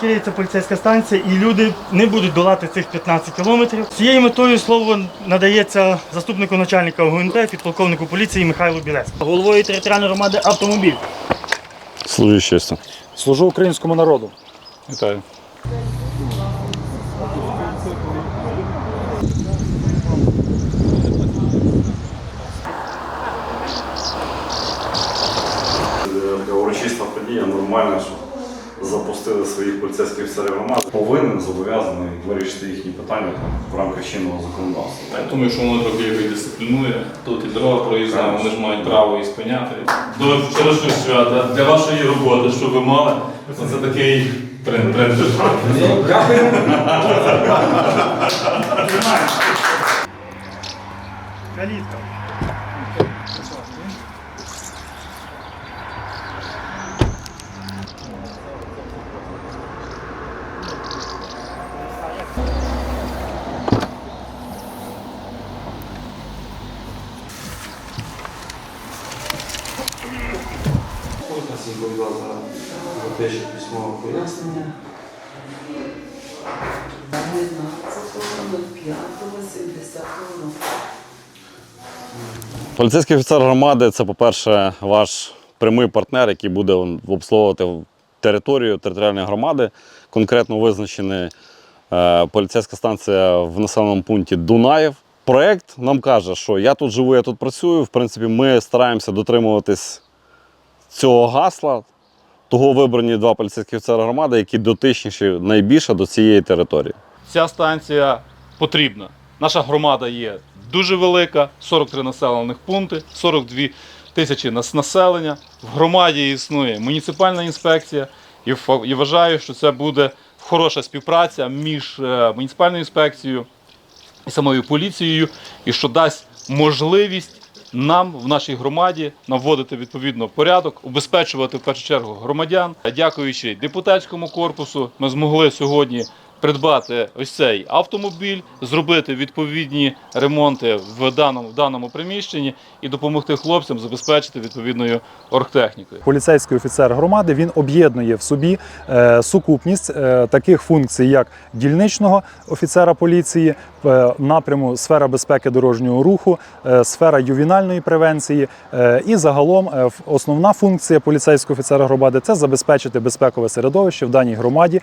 відкриється поліцейська станція і люди не будуть долати цих 15 кілометрів. Цією метою слово надається заступнику начальника ОГНП, підполковнику поліції Михайлу Білецькому. Головою територіальної громади автомобіль. Служу чесно. Служу українському народу. Вітаю. Урочиста подія, нормально, що запустили своїх поліцейських офіцерів громади. Повинен зобов'язаний вирішити їхні питання в рамках чинного законодавства. Я думаю, що воно трохи якось дисциплінує. Тут і дорога проїзна, вони ж мають право і спиняти. До вчорашнього свята для вашої роботи, що ви мали, це такий тренд. тренд. Калітка. Всім повідомляю за пише письмове пояснення. 12.05.70 року. Поліцейський офіцер громади це, по-перше, ваш прямий партнер, який буде обслуговувати територію територіальної громади. Конкретно визначена е, поліцейська станція в населеному пункті Дунаєв. Проєкт нам каже, що я тут живу, я тут працюю. В принципі, ми стараємося дотримуватись цього гасла. Того вибрані два поліцейські офіцери громади, які дотичніші найбільше до цієї території. Ця станція потрібна. Наша громада є дуже велика, 43 населених пункти, 42 тисячі населення. В громаді існує муніципальна інспекція, і вважаю, що це буде хороша співпраця між е, муніципальною інспекцією і самою поліцією, і що дасть можливість нам в нашій громаді наводити відповідно порядок, убезпечувати в першу чергу громадян. Дякуючи депутатському корпусу, ми змогли сьогодні придбати ось цей автомобіль, зробити відповідні ремонти в даному, в даному приміщенні і допомогти хлопцям забезпечити відповідною оргтехнікою. Поліцейський офіцер громади він об'єднує в собі е, сукупність е, таких функцій, як дільничного офіцера поліції, е, напряму сфера безпеки дорожнього руху, сфера ювінальної превенції. І загалом основна функція поліцейського офіцера громади це забезпечити безпекове середовище в даній громаді.